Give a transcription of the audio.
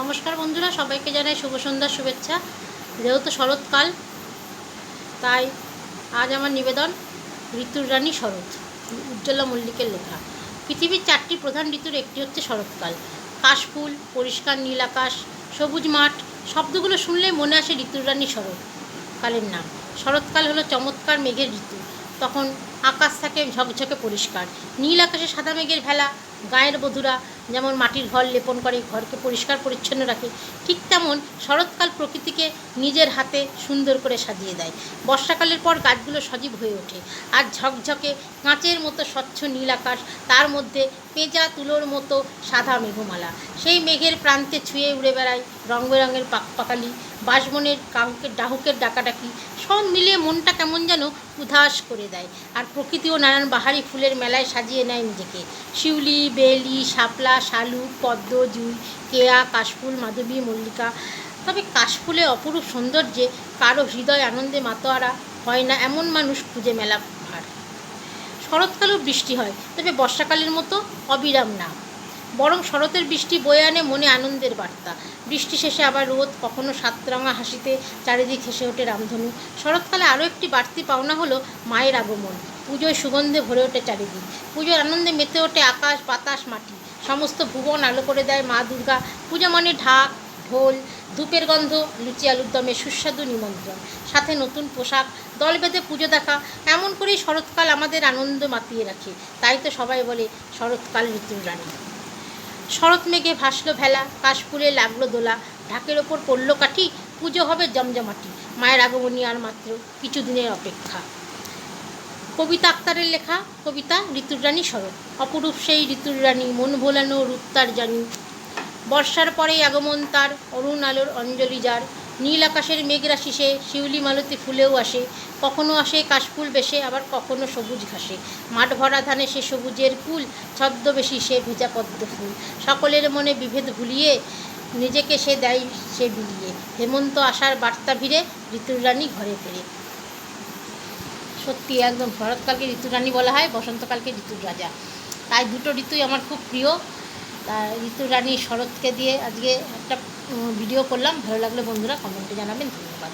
নমস্কার বন্ধুরা, সবাইকে জানাই শুভ সন্ধ্যার শুভেচ্ছা। যেহেতু শরৎকাল, তাই আজ আমার নিবেদন ঋতুর রানী শরৎ, উজ্জ্বলা মল্লিকের লেখা। পৃথিবীর চারটি প্রধান ঋতুর একটি হচ্ছে শরৎকাল। কাশফুল পরিষ্কার নীল আকাশ, সবুজ মাঠ, শব্দগুলো শুনলেই মনে আসে ঋতুর রানী শরৎ কালের নাম। শরৎকাল হলো চমৎকার মেঘের ঋতু। তখন আকাশ থাকে ঝকঝকে পরিষ্কার। নীল আকাশে সাদা মেঘের ভেলা, গায়ের বধুরা যেমন মাটির ঘর লেপন করে, ঘরকে পরিষ্কার পরিচ্ছন্ন রাখে, ঠিক তেমন শরৎকাল প্রকৃতিকে নিজের হাতে সুন্দর করে সাজিয়ে দেয়। বর্ষাকালের পর গাছগুলো সজীব হয়ে ওঠে আর ঝকঝকে কাঁচের মতো স্বচ্ছ নীল আকাশ, তার মধ্যে পেঁজা, তুলোর মতো সাদা মেঘমালা। সেই মেঘের প্রান্তে ছুঁয়ে উড়ে বেড়ায় রং বেরঙের পাকপাকালি, বাঁশবনের কাউকে, ডাহুকের ডাকাডাকি সব মিলিয়ে মনটা কেমন যেন উদাস করে দেয়। আর প্রকৃতিও নানান বাহারি ফুলের মেলায় সাজিয়ে নেয় নিজেকে। শিউলি, বেলি, শাপলা শালুক পদ্ম, জুই, কেয়া, কাশফুল, মাধবী, মল্লিকা। তবে কাশফুলে অপরূপ সৌন্দর্যে কারও হৃদয় আনন্দে মাতোয়ারা হয় না এমন মানুষ খুঁজে মেলা ভার শরৎকালেও বৃষ্টি হয়, তবে বর্ষাকালের মতো অবিরাম না। বরং শরতের বৃষ্টি বয়ে আনে মনে আনন্দের বার্তা। বৃষ্টি শেষে আবার রোদ, কখনো সাতরঙা হাসিতে চারিদিক হেসে ওঠে রামধনু। শরৎকালে আরও একটি বাড়তি পাওনা হলো মায়ের আগমন। পুজোয় সুগন্ধে ভরে ওঠে চারিদিক। পুজোর আনন্দে মেতে ওঠে আকাশ, বাতাস, মাটি। সমস্ত ভুবন আলো করে দেয় মা দুর্গা। পুজো মানে ঢাক, ঢোল, ধূপের গন্ধ, লুচি আলুর দমে সুস্বাদু নিমন্ত্রণ। সাথে নতুন পোশাক, দল বেঁধে পুজো দেখা। এমন করেই শরৎকাল আমাদের আনন্দ মাতিয়ে রাখে। তাই তো সবাই বলে শরৎকাল ঋতুর রানী। শরৎ মেঘে ভাসলো ভেলা কাশপুরে লাগল দোলা, ঢাকের ওপর পড়ল কাঠি, পুজো হবে জমজমাটি, মায়ের আগমনী আর মাত্র কিছুদিনের অপেক্ষা। কবিতা আক্তারের লেখা, কবিতা ঋতুর রানী শরৎ, অপরূপ সেই ঋতুর রানী মন ভোলানো রূপ তার জানি। বর্ষার পরেই আগমন তার, অরুণ আলোর অঞ্জলি যার নীল আকাশের মেঘরাশি সে শিউলি মালতী ফুলেও আসে। কখনো আসে কাশফুল বেশে, আবার কখনো সবুজ ঘাসে। মাঠ ভরা ধানে সে সবুজের কুল, ছদ্মবেশী সে ভেজা পদ্ম ফুল। সকলের মনে বিভেদ ভুলিয়ে, নিজেকে সে দেয় সে বিলিয়ে। হেমন্ত আসার বার্তা ভিড়ে, ঋতুর রানী ঘরে ফেরে। সত্যি, একদম শরৎকালকে ঋতুর রানী বলা হয়, বসন্তকালকে ঋতুর রাজা। তাই দুটো ঋতুই আমার খুব প্রিয়। ঋতু রানী শরৎকে দিয়ে আজকে একটা ভিডিও করলাম। ভালো লাগলে বন্ধুরা কমেন্টে জানাবেন। ধন্যবাদ।